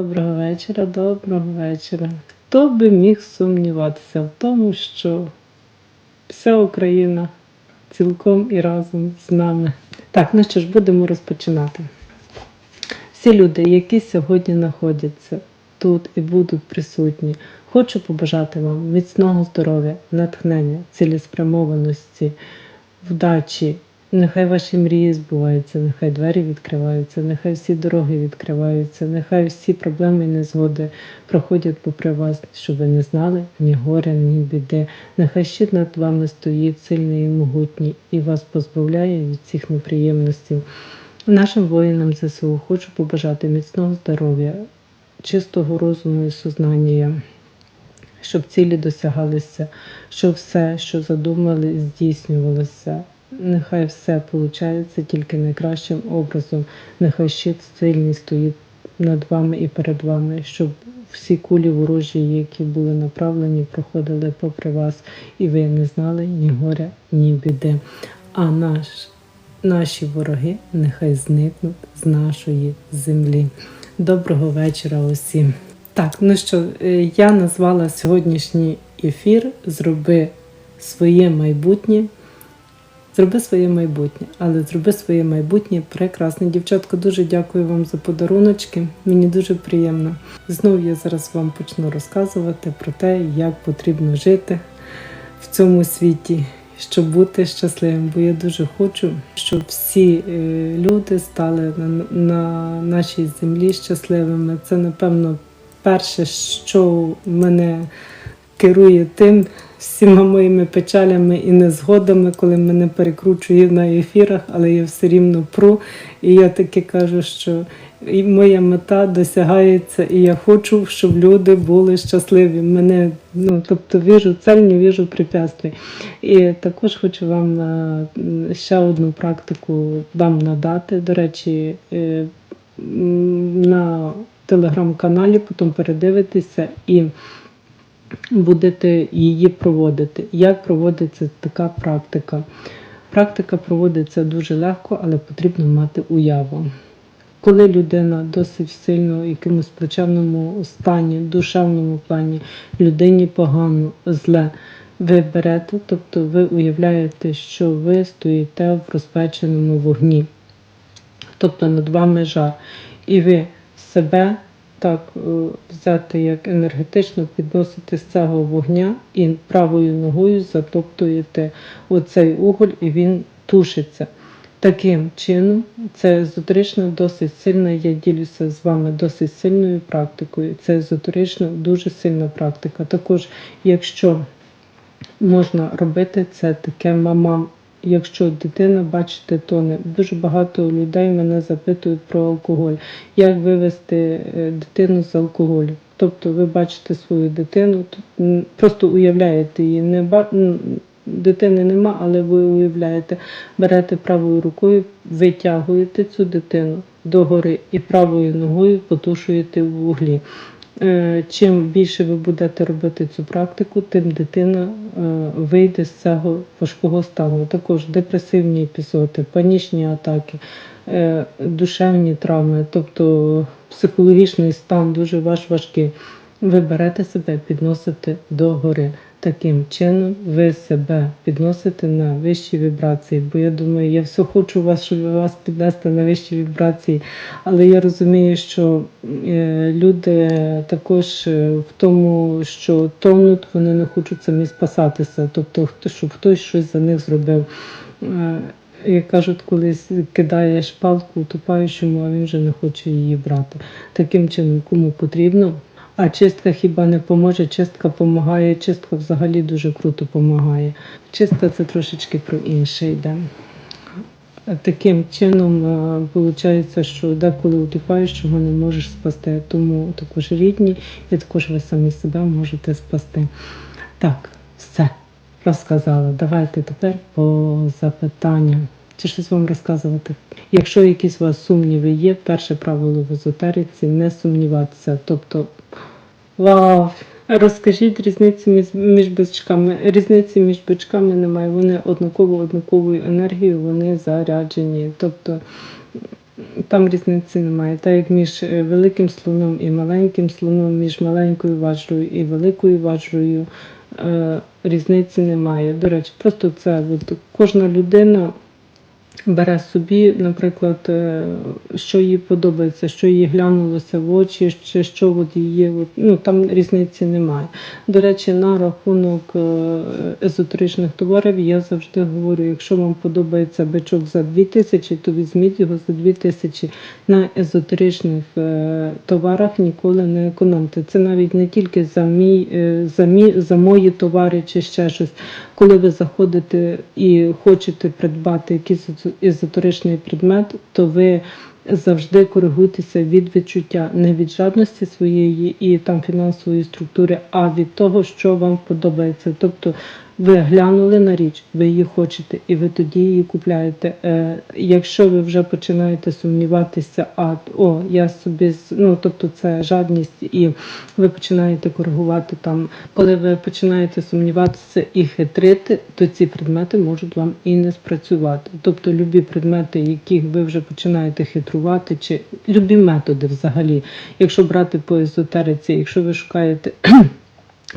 Доброго вечора, доброго вечора. Хто би міг сумніватися в тому, що вся Україна цілком і разом з нами. Так, ну що ж, будемо розпочинати. Всі люди, які сьогодні знаходяться тут і будуть присутні, хочу побажати вам міцного здоров'я, натхнення, цілеспрямованості, вдачі. Нехай ваші мрії збуваються, нехай двері відкриваються, нехай всі дороги відкриваються, нехай всі проблеми і незгоди проходять попри вас, щоб ви не знали ні горя, ні біди. Нехай щит над вами стоїть сильний і могутній і вас позбавляє від всіх неприємностей. Нашим воїнам ЗСУ хочу побажати міцного здоров'я, чистого розуму і сознання, щоб цілі досягалися, щоб все, що задумали, здійснювалося. Нехай все виходить тільки найкращим образом. Нехай щит сильний стоїть над вами і перед вами, щоб всі кулі ворожі, які були направлені, проходили попри вас, і ви не знали ні горя, ні біди. А наш, наші вороги нехай зникнуть з нашої землі. Доброго вечора усім. Так, ну що, е, я назвала сьогоднішній ефір Зроби своє майбутнє. Зроби своє майбутнє, але зроби своє майбутнє прекрасне. Дівчатко, дуже дякую вам за подаруночки. Мені дуже приємно. Знову я зараз вам почну розказувати про те, як потрібно жити в цьому світі, щоб бути щасливим. Бо я дуже хочу, щоб всі е, люди стали на, на нашій землі щасливими. Це, напевно, перше, що мене керує тим всіма моїми печалями і незгодами, коли мене перекручує на ефірах, але я все рівно пру. І я таки кажу, що моя мета досягається, і я хочу, щоб люди були щасливі. Мене, ну, тобто віжу цель, не віжу препятствий. І також хочу вам е, ще одну практику вам надати. До речі, е, на телеграм-каналі, потім передивитися і будете її проводити. Як проводиться така практика? Практика проводиться дуже легко, але потрібно мати уяву. Коли людина досить сильно в якомусь плачевному стані, душевному плані, людині погано, зле, ви берете, тобто ви уявляєте, що ви стоїте в розпеченому вогні, тобто над вами жар, і ви себе так е, взяти як енергетично підносите з цього вогня і правою ногою затоптуєте оцей уголь, і він тушиться. Таким чином, це езотерично досить сильна, я ділюся з вами досить сильною практикою. Це езотерично дуже сильна практика. Також, якщо можна робити це таке мамам. Якщо дитина, бачите, тоне. Дуже багато людей мене запитують про алкоголь. Як вивести е, дитину з алкоголю? Тобто ви бачите свою дитину, просто уявляєте її. Не. Дитини нема, але ви уявляєте, берете правою рукою, витягуєте цю дитину догори і правою ногою потушуєте в вуглі. Е, Чим більше ви будете робити цю практику, тим дитина е, вийде з цього важкого стану. Також депресивні епізоди, панічні атаки, е, душевні травми, тобто психологічний стан дуже ваш важкий. Ви берете себе, підносите до гори. Таким чином ви себе підносите на вищі вібрації. Бо я думаю, я все хочу вас, щоб вас піднести на вищі вібрації. Але я розумію, що е, люди також е, в тому, що тонуть, вони не хочуть самі спасатися. Тобто, щоб хтось щось за них зробив. Е, Як кажуть, колись кидаєш палку утопаючому, а він вже не хоче її брати. Таким чином, кому потрібно. А чистка хіба не поможе? Чистка допомагає, чистка взагалі дуже круто допомагає. Чистка це трошечки про інше йде. Таким чином виходить, що деколи утопаючого не можеш спасти. Тому також рідні і також ви самі себе можете спасти. Так, все, розказала. Давайте тепер по запитанням. Чи щось вам розказувати? Якщо якісь у вас сумніви є, перше правило в езотериці не сумніватися. Тобто, вау! Розкажіть різницю між, між бичками. Різниці між бичками немає. Вони однаково однаковою енергією, вони заряджені. Тобто там різниці немає. Так як між е, великим слоном і маленьким слоном, між маленькою ваджрою і великою ваджрою е, різниці немає. До речі, просто це от, кожна людина бере собі, наприклад, е, що їй подобається, що їй глянулося в очі, чи що от її, от, ну там різниці немає. До речі, на рахунок е, езотеричних товарів я завжди говорю, якщо вам подобається бичок за 2000, то візьміть його за 2000. На езотеричних е, товарах ніколи не економте. Це навіть не тільки за мій, за мій, за мої товари чи ще щось. Коли ви заходите і хочете придбати якийсь езотеричний предмет, то ви завжди коригуйтеся від відчуття, не від жадності своєї і там фінансової структури, а від того, що вам подобається. Тобто ви глянули на річ, ви її хочете, і ви тоді її купляєте. Е, якщо ви вже починаєте сумніватися, а о, я собі ну тобто це жадність, і ви починаєте коригувати там, коли ви починаєте сумніватися і хитрити, то ці предмети можуть вам і не спрацювати. Тобто любі предмети, яких ви вже починаєте хитрувати, чи любі методи взагалі, якщо брати по езотериці, якщо ви шукаєте.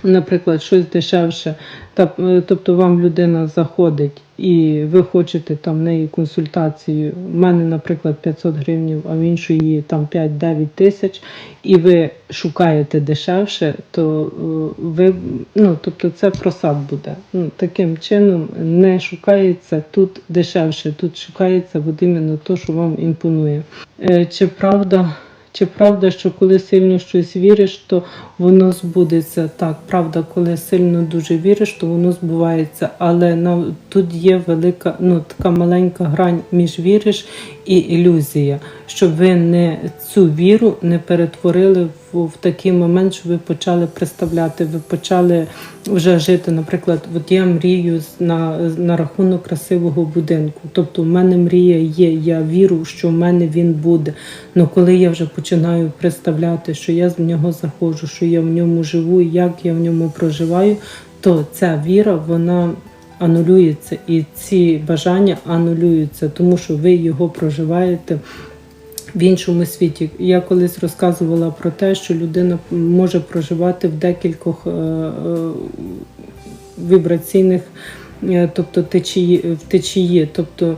Наприклад, щось дешевше, е, тобто вам людина заходить і ви хочете там неї консультацію. У мене, наприклад, 500 гривень, а в іншої там 5-9 тисяч, і ви шукаєте дешевше, то е, ви ну, тобто це просад буде. Ну, таким чином не шукається тут дешевше, тут шукається от іменно то, що вам імпонує. Е, Чи правда? Чи правда, що коли сильно щось віриш, то воно збудеться? Так, правда, коли сильно дуже віриш, то воно збувається. Але на, тут є велика, ну така маленька грань між віриш і ілюзія, щоб ви не цю віру не перетворили в, в такий момент, що ви почали представляти, ви почали вже жити. Наприклад, от я мрію на, на рахунок красивого будинку. Тобто, в мене мрія є, я вірю, що в мене він буде. Ну коли я вже починаю представляти, що я з нього заходжу, що я в ньому живу, як я в ньому проживаю, то ця віра, вона анулюється, і ці бажання анулюються, тому що ви його проживаєте в іншому світі. Я колись розказувала про те, що людина може проживати в декількох е, е, вібраційних, е, тобто течії, в течії. Тобто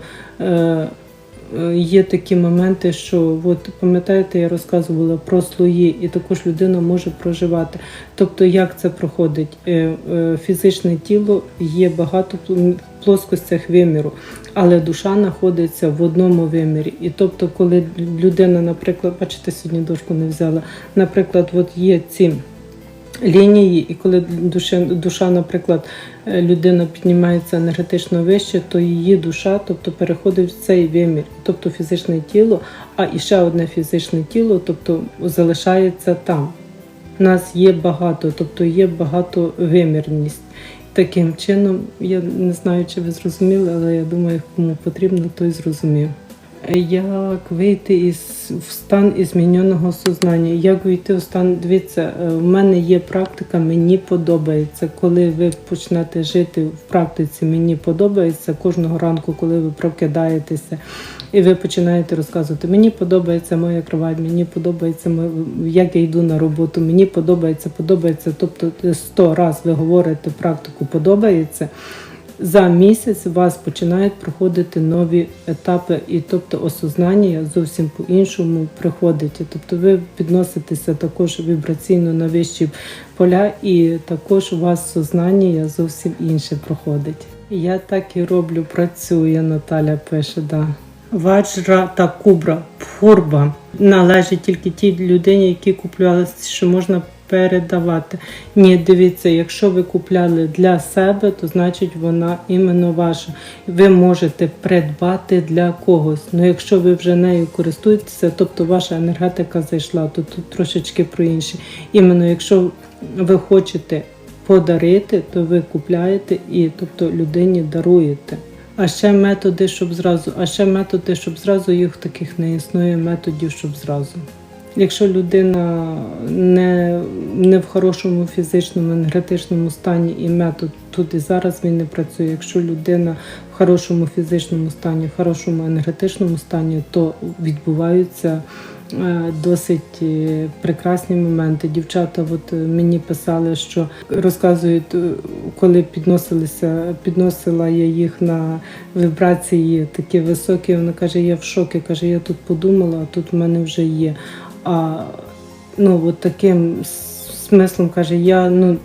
є такі моменти, що от пам'ятаєте, я розказувала про слої, і також людина може проживати. Тобто, як це проходить? Е, е, Фізичне тіло є багато пл- плоскостях виміру, але душа знаходиться в одному вимірі. І тобто, коли людина, наприклад, бачите, сьогодні дошку не взяла, наприклад, от є ці лінії, і коли душа, душа, наприклад, е, людина піднімається енергетично вище, то її душа, тобто переходить в цей вимір, тобто фізичне тіло, а і ще одне фізичне тіло, тобто залишається там. У нас є багато, тобто є багатовимірність. Таким чином, я не знаю, чи ви зрозуміли, але я думаю, кому потрібно, той зрозумів. Як вийти із в стан зміненого сознання? Як вийти в стан? Дивіться, е, в мене є практика, мені подобається. Коли ви почнете жити в практиці, мені подобається кожного ранку, коли ви прокидаєтеся, і ви починаєте розказувати, мені подобається моя кровать, мені подобається як я йду на роботу, мені подобається, подобається. Тобто сто раз ви говорите практику подобається. За місяць у вас починають проходити нові етапи, і тобто осознання зовсім по-іншому приходить. Тобто ви підноситеся також вібраційно на вищі поля, і також у вас сознання зовсім інше проходить. Я так і роблю, працює, Наталя пише, да. Ваджра та кубра, пхурба належить тільки тій людині, які купляли, що можна передавати. Ні, дивіться, якщо ви купляли для себе, то значить вона іменно ваша. Ви можете придбати для когось. Ну якщо ви вже нею користуєтеся, тобто ваша енергетика зайшла, то тут трошечки про інше. Іменно якщо ви хочете подарити, то ви купляєте і тобто людині даруєте. А ще методи, щоб зразу, а ще методи, щоб зразу їх таких не існує методів, щоб зразу. Якщо людина не, не в хорошому фізичному, енергетичному стані і метод тут і зараз він не працює. Якщо людина в хорошому фізичному стані, в хорошому енергетичному стані, то відбуваються е, досить е, прекрасні моменти. Дівчата от е, мені писали, що розказують, коли підносилися, підносила я їх на вібрації такі високі. Вона каже, я в шокі. каже, я тут подумала, а тут в мене вже є. А ну, от таким смислом каже, я ну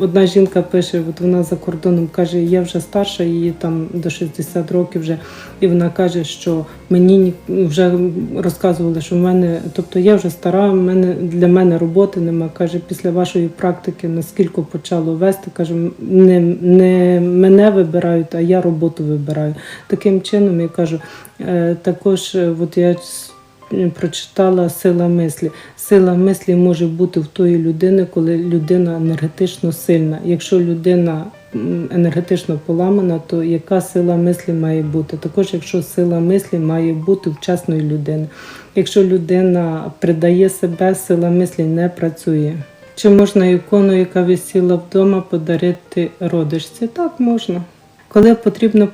одна жінка пише, от вона за кордоном каже, я вже старша, їй там до 60 років вже, і вона каже, що мені ні- вже розказували, що в мене, тобто я вже стара, в мене для мене роботи нема. каже, після вашої практики наскільки почало вести, каже, не, не мене вибирають, а я роботу вибираю. Таким чином я кажу, е, також е, от я прочитала сила мислі. Сила мислі може бути в тої людини, коли людина енергетично сильна. Якщо людина енергетично поламана, то яка сила мислі має бути? Також, якщо сила мислі має бути в чесної людини. Якщо людина придає себе, сила мислі не працює. Чи можна ікону, яка висіла вдома, подарити родичці? Так, можна. Коли потрібно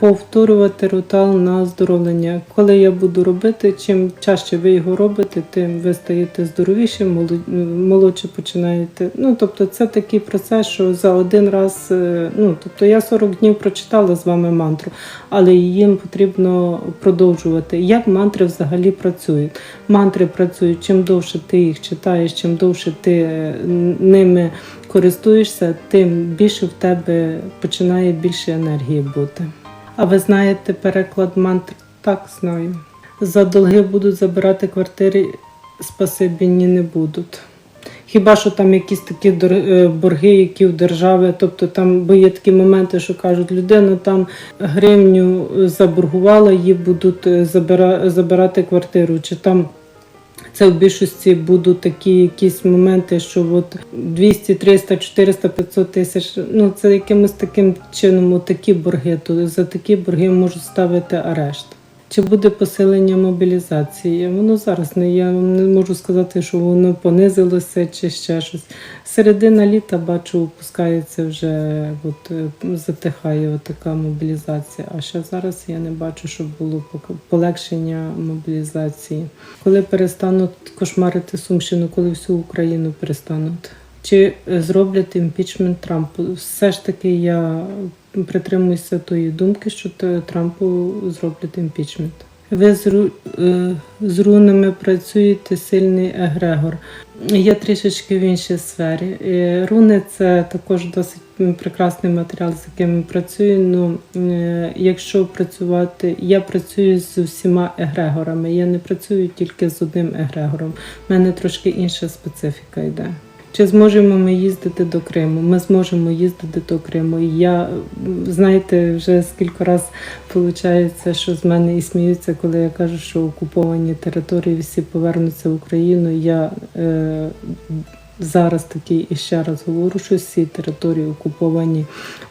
повторювати ритуал на оздоровлення. Коли я буду робити, чим чаще ви його робите, тим ви стаєте здоровіше, молод- молодше починаєте. Ну тобто, це такий процес, що за один раз, е, ну тобто я 40 днів прочитала з вами мантру, але її потрібно продовжувати. Як мантри взагалі працюють? Мантри працюють чим довше ти їх читаєш, чим довше ти е, ними користуєшся, тим більше в тебе починає більше енергії бути. А ви знаєте переклад мантр? Так, знаю. За долги будуть забирати квартири, спасибі ні не будуть. Хіба що там якісь такі е, борги, які в держави, тобто там бо є такі моменти, що кажуть, людина там гривню заборгувала, її будуть е, забирати квартиру, чи там це в більшості будуть такі якісь моменти, що от 200, 300, 400, 500 тисяч. Ну це якимось таким чином такі борги. То за такі борги можуть ставити арешт. Чи буде посилення мобілізації? Воно зараз не я не можу сказати, що воно понизилося чи ще щось. Середина літа бачу, опускається вже, от е, затихає така мобілізація. А ще зараз я не бачу, щоб було полегшення мобілізації. Коли перестануть кошмарити Сумщину, коли всю Україну перестануть. Чи е, зроблять імпічмент Трампу? Все ж таки я притримуюся тої думки, що Трампу зроблять імпічмент. Ви з, ру, е, з рунами працюєте сильний егрегор. Я трішечки в іншій сфері. Е, Руни це також досить прекрасний матеріал, з яким працюю. Ну, е, якщо працювати, я працюю з усіма егрегорами. Я не працюю тільки з одним егрегором. У мене трошки інша специфіка йде. Чи зможемо ми їздити до Криму? Ми зможемо їздити до Криму. І Я, знаєте, вже скільки раз виходить, що з мене і сміються, коли я кажу, що окуповані території всі повернуться в Україну. Я е, зараз такий і ще раз говорю, що всі території окуповані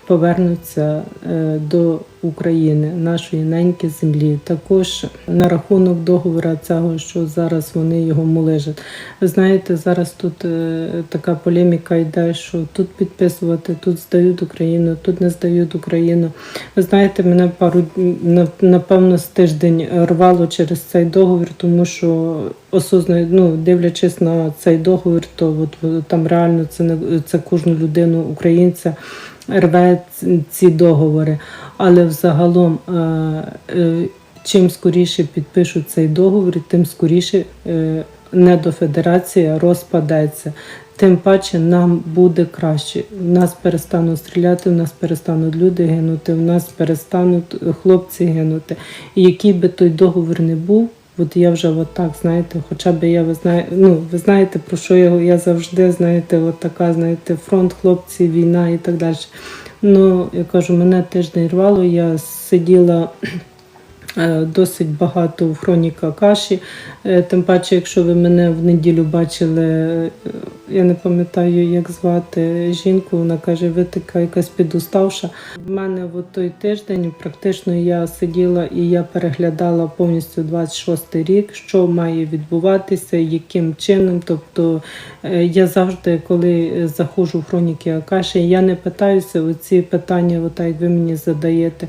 повернуться е, до України, нашої неньки землі. Також на рахунок договора цього, що зараз вони його молежать. Ви знаєте, зараз тут е, така полеміка йде, що тут підписувати, тут здають Україну, тут не здають Україну. Ви знаєте, мене пару напевно з тиждень рвало через цей договір, тому що осознаю, ну дивлячись на цей договір, то от там реально це не це кожну людину українця рве ці договори. Але взагалом, е, е, чим скоріше підпишуть цей договір, тим скоріше е, недофедерація розпадеться. Тим паче нам буде краще. В нас перестануть стріляти, в нас перестануть люди гинути, в нас перестануть хлопці гинути. І який би той договір не був, от я вже от так, знаєте, хоча б я ви знає, ну ви знаєте про що я, я завжди знаєте, от така, знаєте, фронт, хлопці, війна і так далі. Ну, я кажу, мене тиждень рвало, я сиділа досить багато в хроніка каші. Е, Тим паче, якщо ви мене в неділю бачили е, я не пам'ятаю, як звати жінку. Вона каже, ви така якась підуставша. В мене в той тиждень практично я сиділа і я переглядала повністю 26 рік, що має відбуватися, яким чином. Тобто е, я завжди, коли заходжу в хроніки Акаші, я не питаюся оці питання, отак як ви мені задаєте.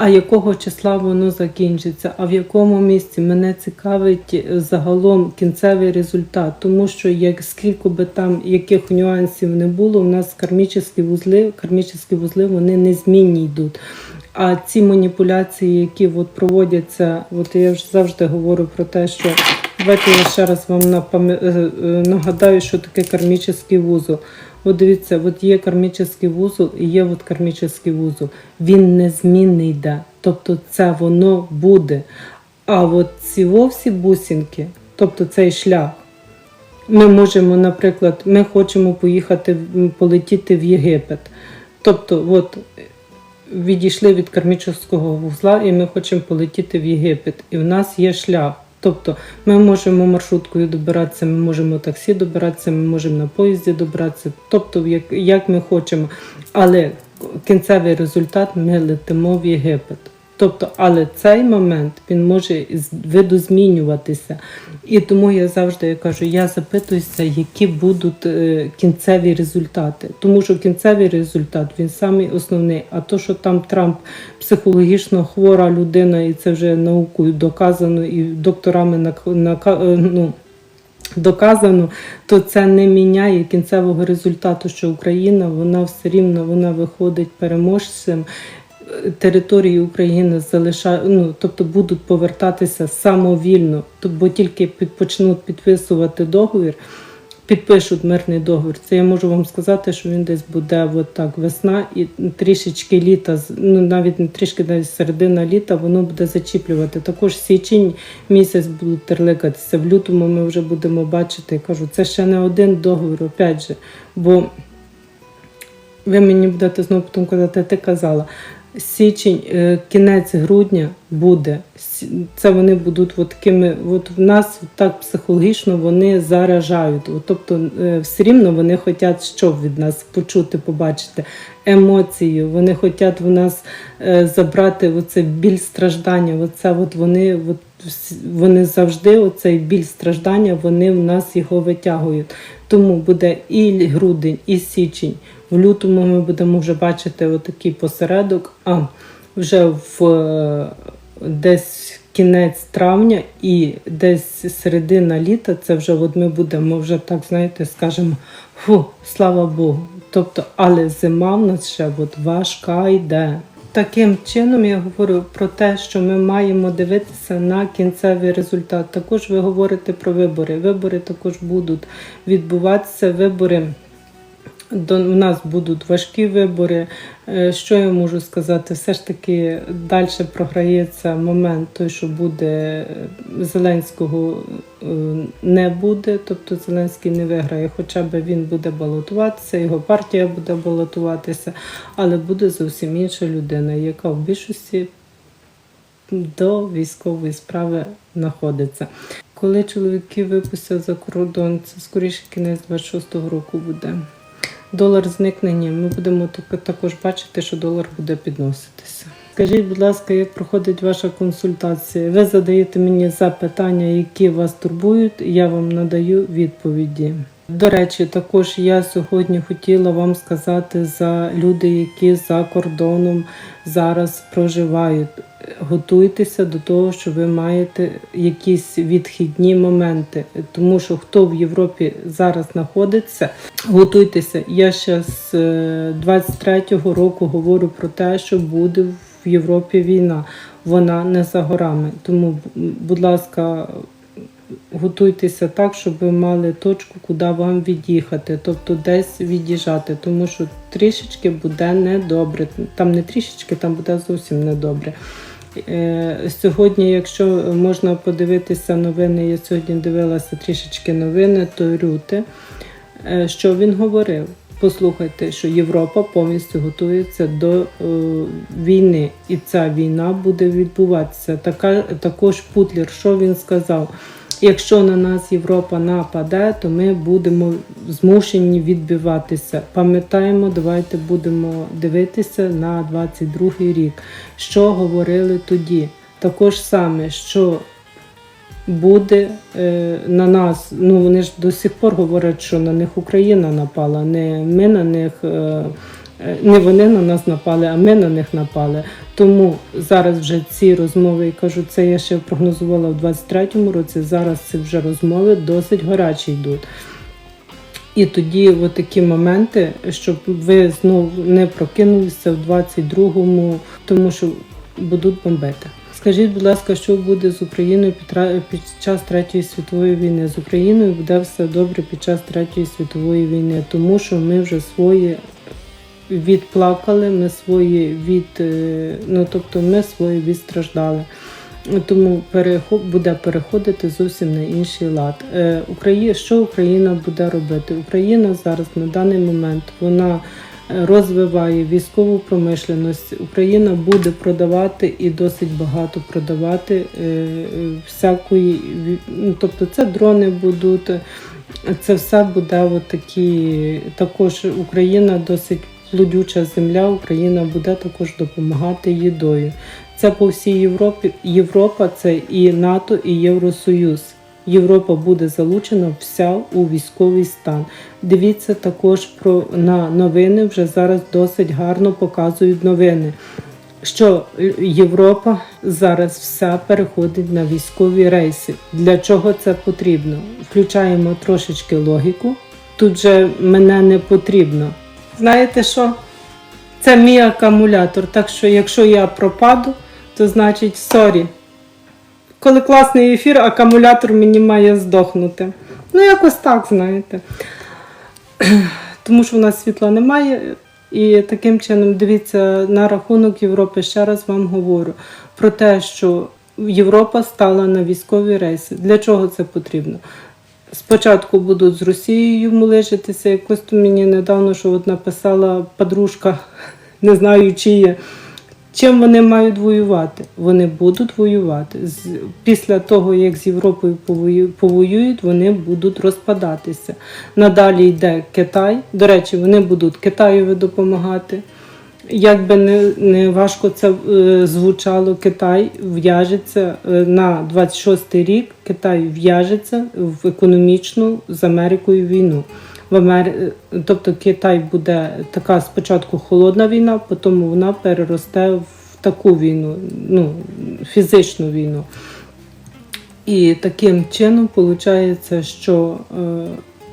А якого числа воно закінчиться? А в якому місці мене цікавить е, загалом кінцевий результат, тому що як скільки би там яких нюансів не було, у нас кармічні вузли, кармічні вузли вони незмінні йдуть. А ці маніпуляції, які от проводяться, от я вже завжди говорю про те, що давайте я ще раз вам е, е, нагадаю, що таке кармічний вузол. От дивіться, от є кармічний вузол і є от кармічний вузол. Він незмінний йде. Тобто це воно буде. А от ці вовсі бусинки, тобто цей шлях, ми можемо, наприклад, ми хочемо поїхати полетіти в Єгипет. Тобто, от відійшли від кармічного вузла, і ми хочемо полетіти в Єгипет. І в нас є шлях. Тобто ми можемо маршруткою добиратися, ми можемо таксі добиратися, ми можемо на поїзді добиратися, тобто як, як ми хочемо. Але кінцевий результат ми летимо в Єгипет. Тобто, але цей момент він може видозмінюватися. І тому я завжди кажу, я запитуюся, які будуть е, кінцеві результати. Тому що кінцевий результат він самий основний. А то, що там Трамп психологічно хвора людина, і це вже наукою доказано, і докторами нак- нака- е, ну, доказано, то це не міняє кінцевого результату, що Україна вона все рівно вона виходить переможцем. Території України залишають, ну тобто будуть повертатися самовільно, бо тільки почнуть підписувати договір, підпишуть мирний договір. Це я можу вам сказати, що він десь буде от так весна і трішечки літа, ну навіть не трішки, навіть середина літа, воно буде зачіплювати. Також січень місяць будуть терликатися. В лютому ми вже будемо бачити. Я кажу, це ще не один договір, опять же. Бо ви мені будете знову потім казати, ти казала. Січень, е, кінець грудня буде. Це вони будуть от такими, от в нас так психологічно вони заражають. От, тобто е, все рівно вони хочуть що від нас почути, побачити емоцію. Вони хочуть в нас е, забрати оце біль страждання. Оце от вони, от, вони завжди оцей біль страждання, вони в нас його витягують. Тому буде і грудень, і січень. В лютому ми будемо вже бачити отакий посередок, а вже в е, десь кінець травня і десь середина літа, це вже от ми будемо вже так, знаєте, скажемо, фу, слава Богу. Тобто, але зима в нас ще от важка йде. Таким чином я говорю про те, що ми маємо дивитися на кінцевий результат. Також ви говорите про вибори. Вибори також будуть відбуватися. Вибори до нас будуть важкі вибори. Е, Що я можу сказати? Все ж таки далі програється момент, той, що буде е, Зеленського е, не буде, тобто Зеленський не виграє, хоча б він буде балотуватися, його партія буде балотуватися, але буде зовсім інша людина, яка в більшості до військової справи знаходиться. Коли чоловіки випустять за кордон, це скоріше кінець 26-го року буде. Долар зникнення, ми будемо так- також бачити, що долар буде підноситися. Скажіть, будь ласка, як проходить ваша консультація? Ви задаєте мені запитання, які вас турбують, я вам надаю відповіді. До речі, також я сьогодні хотіла вам сказати за люди, які за кордоном зараз проживають. Готуйтеся до того, що ви маєте якісь відхідні моменти, тому що хто в Європі зараз знаходиться, готуйтеся. Я ще з е, 23-го року говорю про те, що буде в Європі війна. Вона не за горами. Тому, будь ласка, готуйтеся так, щоб ви мали точку, куди вам від'їхати, тобто десь від'їжджати, тому що трішечки буде недобре. Там не трішечки, там буде зовсім недобре. Е, Сьогодні, якщо можна подивитися новини, я сьогодні дивилася трішечки новини, то Рюте, е, що він говорив? Послухайте, що Європа повністю готується до е, війни, і ця війна буде відбуватися. Така також Путлер, що він сказав? Якщо на нас Європа нападе, то ми будемо змушені відбиватися. Пам'ятаємо, давайте будемо дивитися на 22 рік, що говорили тоді. Також саме, що буде е, на нас. Ну вони ж до сих пор говорять, що на них Україна напала, не ми на них. Е, е, не вони на нас напали, а ми на них напали. Тому зараз вже ці розмови, я кажу, це я ще прогнозувала в 23-му році. Зараз це вже розмови досить гарячі йдуть. І тоді от такі моменти, щоб ви знову не прокинулися в 22-му, тому що будуть бомбити. Скажіть, будь ласка, що буде з Україною під час Третьої світової війни? З Україною буде все добре під час Третьої світової війни, тому що ми вже свої відплакали, ми свої від, е, ну тобто ми свої відстраждали. Тому буде переходити зовсім на інший лад. Е, Україна, що Україна буде робити? Україна зараз на даний момент вона е, розвиває військову промишленість. Україна буде продавати і досить багато продавати всякої, ну, тобто це дрони будуть. Це все буде от такі. Також Україна досить плодюча земля. Україна буде також допомагати їдою. Це по всій Європі. Європа це і НАТО, і Євросоюз. Європа буде залучена вся у військовий стан. Дивіться також про на новини. Вже зараз досить гарно показують новини. Що Європа зараз вся переходить на військові рейси. Для чого це потрібно? Включаємо трошечки логіку. Тут же мене не потрібно. Знаєте що? Це мій акумулятор. Так що, якщо я пропаду, то значить сорі. Коли класний ефір, акумулятор мені має здохнути. Ну, якось так, знаєте. Тому що в нас світла немає. І таким чином, дивіться, на рахунок Європи, ще раз вам говорю про те, що Європа стала на військові рейси. Для чого це потрібно? Спочатку будуть з Росією мулижитися. Якось то мені недавно, що от написала подружка, не знаю чиє. Чим вони мають воювати? Вони будуть воювати. Після того, як з Європою повою- повоюють, вони будуть розпадатися. Надалі йде Китай. До речі, вони будуть Китаєві допомагати. Як би не, не важко це е, звучало, Китай в'яжеться е, на 26-й рік. Китай в'яжеться в економічну з Америкою війну. В Амер... е, Тобто Китай буде така спочатку холодна війна, потім вона переросте в таку війну, ну, фізичну війну. І таким чином виходить, що е,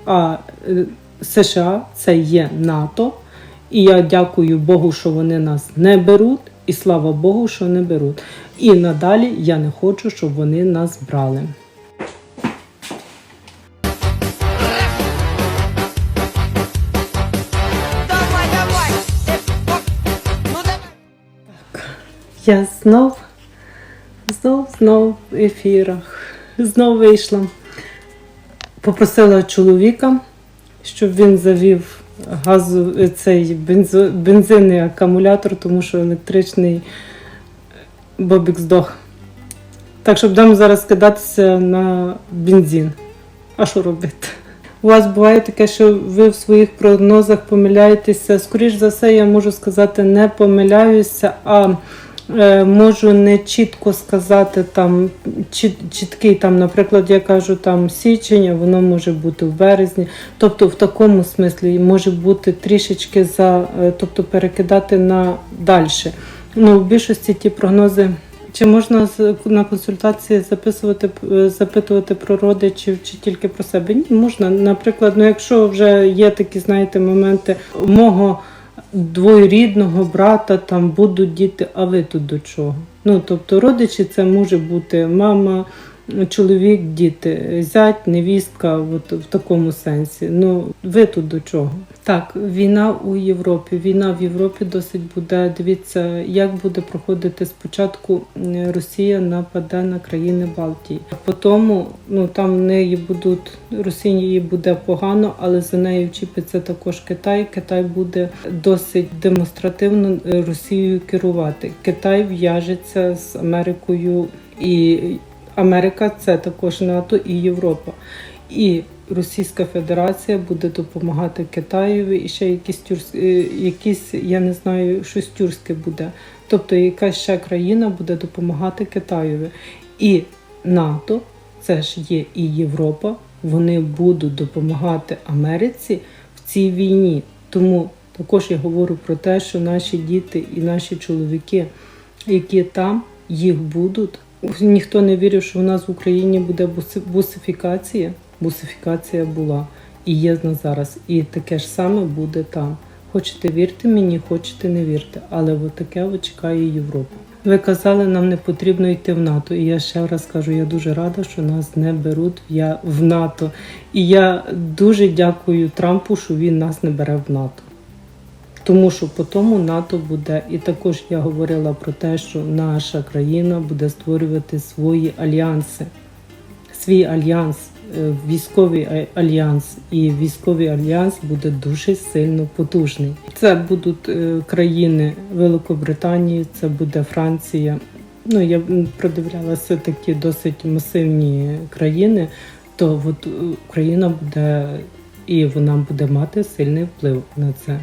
а, е, США це є НАТО. І я дякую Богу, що вони нас не беруть, і слава Богу, що не беруть. І надалі я не хочу, щоб вони нас брали. Давай! Я знов, знов, знов в ефірах, знов вийшла. Попросила чоловіка, щоб він завів газу, цей бензо, бензинний акумулятор, тому що електричний бобік здох. Так що будемо зараз кидатися на бензин. А що робити? У вас буває таке, що ви в своїх прогнозах помиляєтеся. Скоріш за все, я можу сказати, не помиляюся, а можу не чітко сказати там чіт, чіткий, там, наприклад, я кажу там січень, а воно може бути в березні. Тобто в такому смислі може бути трішечки за, е, тобто перекидати на далі. Ну, в більшості ті прогнози. Чи можна на консультації записувати, е, запитувати про родичів чи тільки про себе? Ні, можна. Наприклад, ну якщо вже є такі, знаєте, моменти мого двоюрідного брата там будуть діти, а ви тут до чого? Ну тобто родичі це може бути мама, чоловік, діти, зять, невістка, от в такому сенсі. Ну ви тут до чого? Так, війна у Європі. Війна в Європі досить буде. Дивіться, як буде проходити спочатку Росія нападе на країни Балтії. А потім ну там в неї будуть Росії буде погано, але за нею вчіпиться також Китай. Китай буде досить демонстративно е, Росією керувати. Китай в'яжеться з Америкою і Америка це також НАТО і Європа. І Російська Федерація буде допомагати Китаєві і ще якісь тюрс... е, якісь, я не знаю, щось тюркське буде. Тобто якась ще країна буде допомагати Китаєві. І НАТО, це ж є і Європа, вони будуть допомагати Америці в цій війні. Тому також я говорю про те, що наші діти і наші чоловіки, які там, їх будуть. Ніхто не вірив, що в нас в Україні буде бусифікація. Бусифікація була і є на зараз. І таке ж саме буде там. Хочете вірте мені, хочете не вірте, але от таке чекає Європа. Ви казали, нам не потрібно йти в НАТО. І я ще раз кажу, я дуже рада, що нас не беруть в НАТО. І я дуже дякую Трампу, що він нас не бере в НАТО. Тому що по тому НАТО буде, і також я говорила про те, що наша країна буде створювати свої альянси, свій альянс, е, військовий альянс, і військовий альянс буде дуже сильно потужний. Це будуть е, країни Великобританії, це буде Франція. Ну я продивлялася такі досить масивні країни. То от е, Україна буде і вона буде мати сильний вплив на це.